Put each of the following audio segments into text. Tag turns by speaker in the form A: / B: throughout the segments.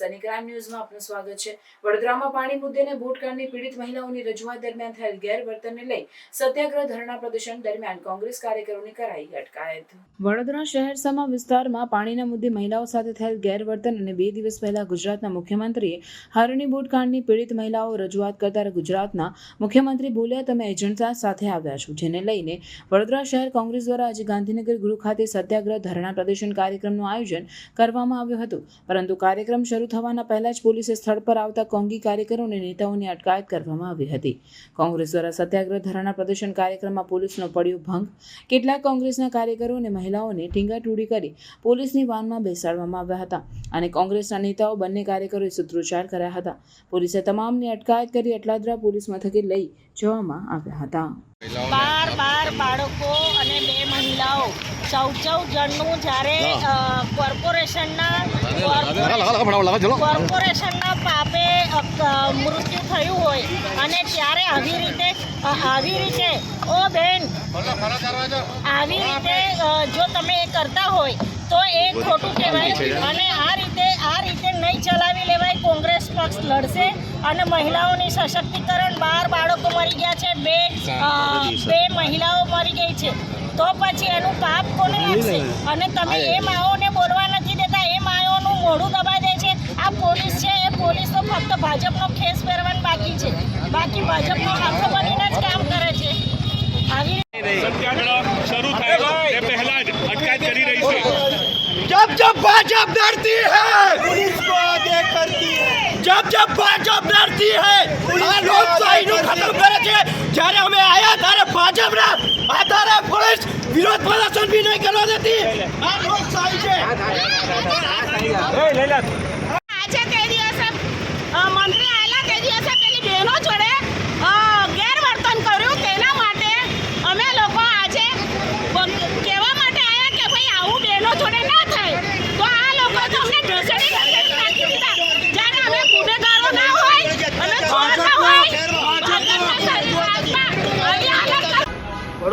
A: Sunny crime ન્યૂઝમાં આપનું સ્વાગત છે. વડોદરામાં પાણી મુદ્દેને ભૂતકાળની પીડિત મહિલાઓની રજૂઆત દરમિયાન થયેલ ગેરવર્તનને લઈ સત્યાગ્રહ ધરણા પ્રદર્શન દરમિયાન કોંગ્રેસ કાર્યકરોની કરાઈ અટકાયત. વડોદરા શહેર સમા વિસ્તારમાં પાણીના મુદ્દે મહિલાઓ સાથે થયેલ ગેરવર્તન અને બે દિવસ પહેલા ગુજરાતના મુખ્યમંત્રીએ હરણી બૂટકાંડની પીડિત મહિલાઓ રજૂઆત કરતા ગુજરાતના મુખ્યમંત્રી બોલ્યા, તમે એજન્ટતા સાથે આવ્યા છો, જેને લઈને વડોદરા શહેર કોંગ્રેસ દ્વારા આજે ગાંધીનગર ગૃહ ખાતે સત્યાગ્રહ ધરણા પ્રદર્શન કાર્યક્રમનું આયોજન કરવામાં આવ્યું હતું. પરંતુ કાર્યક્રમ શરૂ થવાના પહેલા જ પોલીસે સ્થળ પર આવતા કોંગી કાર્યકરો અને નેતાઓની અટકાયત કરવામાં આવી હતી. કોંગ્રેસ દ્વારા સત્યાગ્રહ ધરણા પ્રદર્શન કાર્યક્રમમાં પોલીસનો પડ્યો ભંગ. કેટલાક કોંગ્રેસના કાર્યકરો અને મહિલાઓને ટીંગાટૂડી કરી પોલીસની વાનમાં બેસાડવામાં આવ્યા હતા અને કોંગ્રેસના નેતાઓ બંને કાર્યકરોએ સૂત્રોચ્ચાર કર્યા હતા. પોલીસે તમામની અટકાયત કરી અટલાદરા પોલીસ મથકે લઈ જવામાં આવ્યા હતા.
B: બાર બાર બાળકો અને બે મહિલાઓ ચૌદ ચૌદ જણનું જ્યારે કોર્પોરેશનના કોર્પોરેશનના પાપે મૃત્યુ થયું હોય અને ત્યારે આવી રીતે આવી રીતે ઓ બેન આવી રીતે જો તમે એ કરતા હોય તો એ ખોટું કહેવાય. અને આ રીતે આ રીતે નહીં ચલાવી લેવાય કોંગ્રેસ પક્ષ લડશે અને મહિલાઓની સશક્તિકરણ બાર બાળકો મરી ગયા છે બે બે મહિલાઓ મરી ગઈ છે. તો પછી એનું પાપ કોને લાગશે અને તમે એ માઓને બોલવા નથી દેતા એ માઓનું મોઢું દબાઈ દે છે. આ પોલીસ છે એ પોલીસ તો ફક્ત ભાજપનો ખેસ પહેરવાનું બાકી છે. બાકી ભાજપનો હાથો બનીને જ કામ કરે છે. આવી
C: સત્યાગ્રહ શરૂ થયો. એ પહેલા જ અટકાયત કરી રહી છે
D: जब जब भाजपा डरती है पुलिस को आगे करती है जब जब भाजपा डरती है આ લોકશાહીનું ખતમ કરે છે જ્યારે અમે આયા ત્યારે ભાજપના આધારે પોલીસ વિરોધ પ્રદર્શન બી નહીં કરવા દેતી આ લોકશાહી છે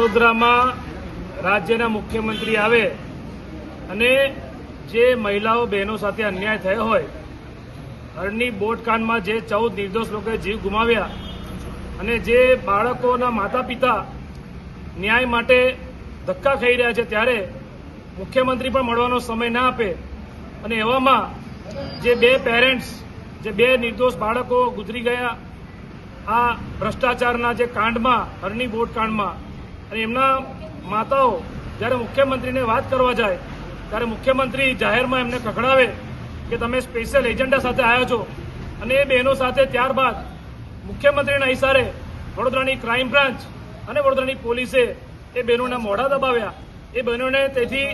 C: વડોદરામાં રાજ્યના મુખ્યમંત્રી આવે અને જે મહિલાઓ બહેનો સાથે અન્યાય થયો હોય હરની બોટકાંડમાં જે ચૌદ નિર્દોષ લોકોએ જીવ ગુમાવ્યા અને જે બાળકોના માતા પિતા ન્યાય માટે ધક્કા ખાઈ રહ્યા છે ત્યારે મુખ્યમંત્રી પણ મળવાનો સમય ના આપે અને એવામાં જે બે પેરેન્ટ્સ જે બે નિર્દોષ બાળકો ગુજરી ગયા, આ ભ્રષ્ટાચારના જે કાંડમાં હરની બોટ કાંડમાં અને એમના માતાઓ જ્યારે મુખ્યમંત્રીને વાત કરવા જાય, ત્યારે મુખ્યમંત્રી જાહેરમાં એમને કકડાવે કે તમે સ્પેશિયલ એજન્ડા સાથે આવ્યા છો. અને એ બહેનો સાથે ત્યારબાદ મુખ્યમંત્રીના ઇશારે વડોદરાની ક્રાઇમ બ્રાન્ચ અને વડોદરાની પોલીસે એ બહેનોના મોઢા દબાવ્યા. એ બહેનોને તેથી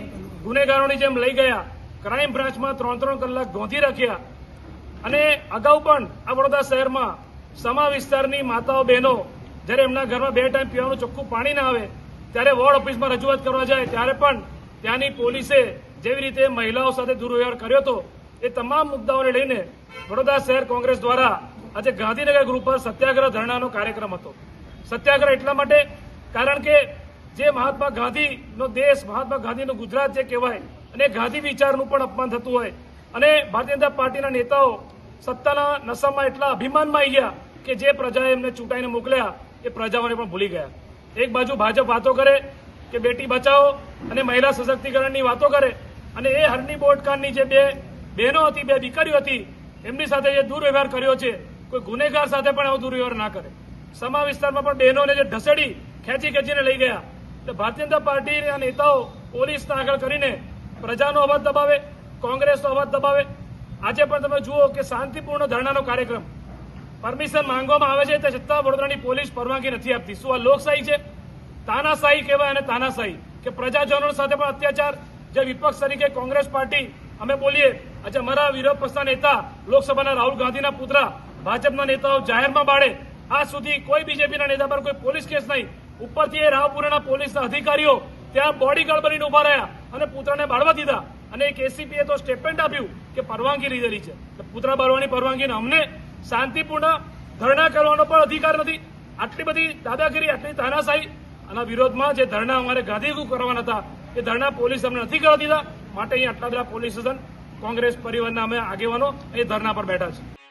C: ગુનેગારોની જેમ લઈ ગયા, ક્રાઇમ બ્રાન્ચમાં ત્રણ ત્રણ કલાક ગોંધી રાખ્યા. અને અગાઉ પણ આ વડોદરા શહેરમાં સમા વિસ્તારની માતાઓ બહેનો જ્યારે એમના ઘરમાં બે ટાઈમ પીવાનું ચોખ્ખું પાણી ના આવે, ત્યારે વોર્ડ ઓફિસમાં રજૂઆત કરવા જાય, ત્યારે પણ ત્યાંની પોલીસે જેવી રીતે મહિલાઓ સાથે દુર્વ્યવહાર કર્યો હતો, એ તમામ મુદ્દાઓને લઈને વડોદરા શહેર કોંગ્રેસ દ્વારા આજે ગાંધીનગર ગ્રુપ પર સત્યાગ્રહ ધરણાનો કાર્યક્રમ હતો. સત્યાગ્રહ એટલા માટે, કારણ કે જે મહાત્મા ગાંધીનો દેશ, મહાત્મા ગાંધીનું ગુજરાત જે કહેવાય, અને ગાંધી વિચારનું પણ અપમાન થતું હોય, અને ભારતીય જનતા પાર્ટીના નેતાઓ સત્તાના નશામાં એટલા અભિમાનમાં આવી ગયા કે જે પ્રજાએ એમને ચૂંટાઈને મોકલ્યા એ પ્રજાઓને પણ ભૂલી ગયા. એક બાજુ ભાજપ વાતો કરે કે બેટી બચાવો અને મહિલા સશક્તિકરણની વાતો કરે અને એ હરની બોટકારની જે બે બહેનો હતી, બે દીકરીઓ હતી, એમની સાથે જે દુર્વ્યવહાર કર્યો છે, કોઈ ગુનેગાર સાથે પણ આવો દુર્વ્યવહાર ના કરે. સમા વિસ્તારમાં પણ બહેનોને જે ઢસેડી ખેંચી ખેંચીને લઈ ગયા. એટલે ભારતીય જનતા પાર્ટીના નેતાઓ પોલીસના આગળ કરીને પ્રજાનો અવાજ દબાવે, કોંગ્રેસનો અવાજ દબાવે. આજે પણ તમે જુઓ કે શાંતિપૂર્ણ ધરણાનો કાર્યક્રમ પરમિશન માંગવામાં આવે છે તે છતાં વડોદરાની પોલીસ પરવાનગી નથી આપતી. શું આ લોકશાહી છે? તાનાશાહી કહેવાય અને તાનાશાહી. કે પ્રજાજનો સાથે પણ અત્યાચાર? જે વિપક્ષ તરીકે કોંગ્રેસ પાર્ટી, અમે બોલીએ, આજે અમારા વિરોધ પક્ષના નેતા, લોકસભાના રાહુલ ગાંધીના પુત્રા, ભાજપના નેતાઓ જાહેરમાં બાળે. આ સુધી કોઈ બીજેપીના નેતા પર કોઈ પોલીસ કેસ નહીં. ઉપરથી એ રાવપુરાના પોલીસના અધિકારીઓ ત્યાં બોડીગાર્ડ બનીને ઊભા રહ્યા અને પુત્રને બાળવા દીધા. અને એક એસીપીએ તો સ્ટેટમેન્ટ આપ્યું કે પરવાનગી લીધેલી છે. પુત્ર બાળવાની પરવાનગીને અમને શાંતિપૂર્ણ ધરણા કરવાનો પણ અધિકાર નથી. આટલી બધી દાદાગીરી, આટલી તાનાશાહી આના વિરોધમાં જે ધરણા અમારે ગાંધીગુ કરવાના હતા, એ ધરણા પોલીસ અમને નથી કરવા દીધા. માટે અહીં આટલા બધા પોલીસ સ્ટેશન, કોંગ્રેસ પરિવારના અમે આગેવાનો એ ધરણા પર બેઠા છે